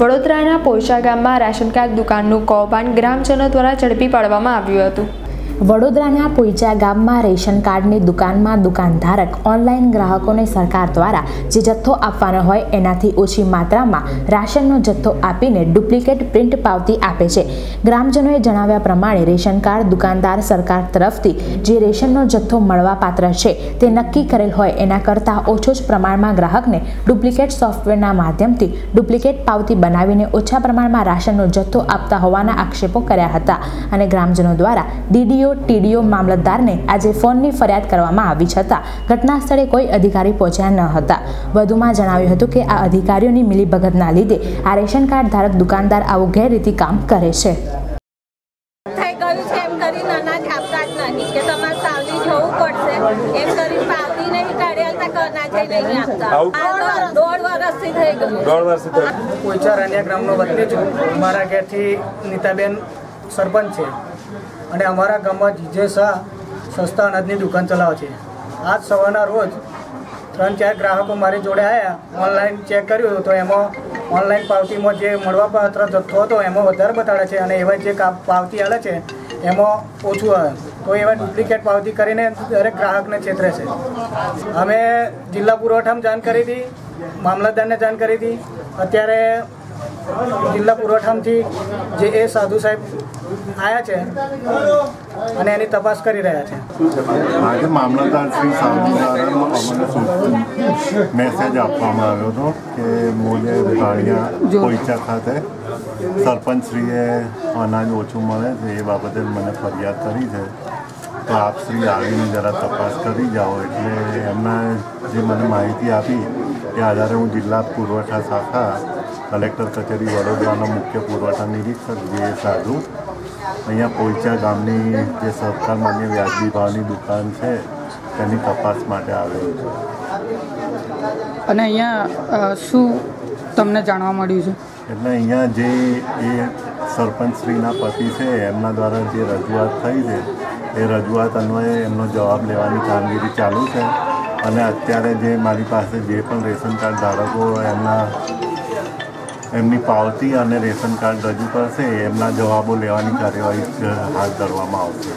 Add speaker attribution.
Speaker 1: વડોદરાના પોઈચા ગામમાં ration card દુકાનનું કૌભાંડ ગ્રામજનો દ્વારા ઝડપી પાડવામાં આવ્યું હતું.
Speaker 2: વડોદરાના પોઈચા ગામમાં રેશન કાર્ડની દુકાનમાં દુકાનધારક ઓનલાઈન ગ્રાહકોને સરકાર દ્વારા જે જથ્થો આપવાનો હોય એનાથી ઓછી માત્રામાં રાશનનો જથ્થો આપીને ડુપ્લિકેટ પ્રિન્ટ પાવતી આપે છે. ગ્રામજનોએ જણાવ્યા પ્રમાણે રેશન કાર્ડ દુકાનદાર સરકાર તરફથી જે રેશનનો જથ્થો મળવાપાત્ર છે તે નક્કી કરેલ હોય એના કરતાં ઓછો જ પ્રમાણમાં ગ્રાહકને ડુપ્લિકેટ સોફ્ટવેરના માધ્યમથી ડુપ્લિકેટ પાવતી બનાવીને ઓછા પ્રમાણમાં રાશનનો જથ્થો આપતા હોવાના આક્ષેપો કર્યા હતા અને ગ્રામજનો દ્વારા ડીડીઓ ટીડીઓ મામલતદારને આજે ફોનની ફરિયાદ કરવામાં આવી છતાં ઘટના સ્થળે કોઈ અધિકારી પહોંચ્યા ન હતા. વધુમાં જણાવ્યું હતું કે આ અધિકારીઓની મિલીભગતના લીધે આ રેશન કાર્ડ ધારક દુકાનદાર આવું ગેરરીતિ કામ કરે છે.
Speaker 3: પોઈચા રાનિયા ગ્રામનો વતની છું. મારા ઘેરથી નીતાબેન સરપંચ છે. અને અમારા ગામમાં જીજે શાહ સસ્તા અનાજની દુકાન ચલાવે છે. આજ સવારના રોજ ત્રણ ચાર ગ્રાહકો મારી જોડે આવ્યા ઓનલાઈન ચેક કર્યું તો એમાં ઓનલાઈન પાવતીમાં જે મળવાપાત્ર જથ્થો હતો એમાં વધારે બતાડે છે અને એવા જે પાવતી આવે છે એમાં ઓછું આવે. તો એવા ડુપ્લિકેટ પાવતી કરીને દરેક ગ્રાહકને છેતરે છે. અમે જિલ્લા પુરવઠામાં જાણ કરી હતી, મામલતદારને જાણ કરી હતી. અત્યારે જિલ્લા પુરવઠામાંથી જે એ સાધુ સાહેબ આવ્યા છે અને એની તપાસ કરી રહ્યા છે.
Speaker 4: આજે મામલતદાર શ્રી દ્વારા અમને મેસેજ આપવામાં આવ્યો હતો કે મોજે ભાણિયા પોઈચા ખાતે સરપંચશ્રીએ અનાજ ઓછું મળે છે, એ બાબતે મને ફરિયાદ કરી છે. તો આપ શ્રી આવીને જરા તપાસ કરી જાઓ એટલે એમના જે મને માહિતી આપી એ આધારે હું જિલ્લા પુરવઠા શાખા કલેક્ટર કચેરી વડોદરાનો મુખ્ય પુરવઠા નિરીક્ષક જે સાધુ. અહીંયા પોઈચા ગામની જે સરકાર માન્ય વ્યાજબી ભાવની દુકાન છે તેની તપાસ માટે આવેલ છે.
Speaker 5: અને અહીંયા શું તમને જાણવા મળ્યું છે?
Speaker 4: એટલે અહીંયા જે એ સરપંચશ્રીના પતિ છે એમના દ્વારા જે રજૂઆત થઈ છે એ રજૂઆત અન્વયે એમનો જવાબ લેવાની કામગીરી ચાલુ છે. અને અત્યારે જે મારી પાસે જે પણ રેશન કાર્ડ ધારકો એમના એમની પાવતી અને રેશન કાર્ડ રજૂ કરશે એમના જવાબો લેવાની કાર્યવાહી હાથ ધરવામાં આવશે.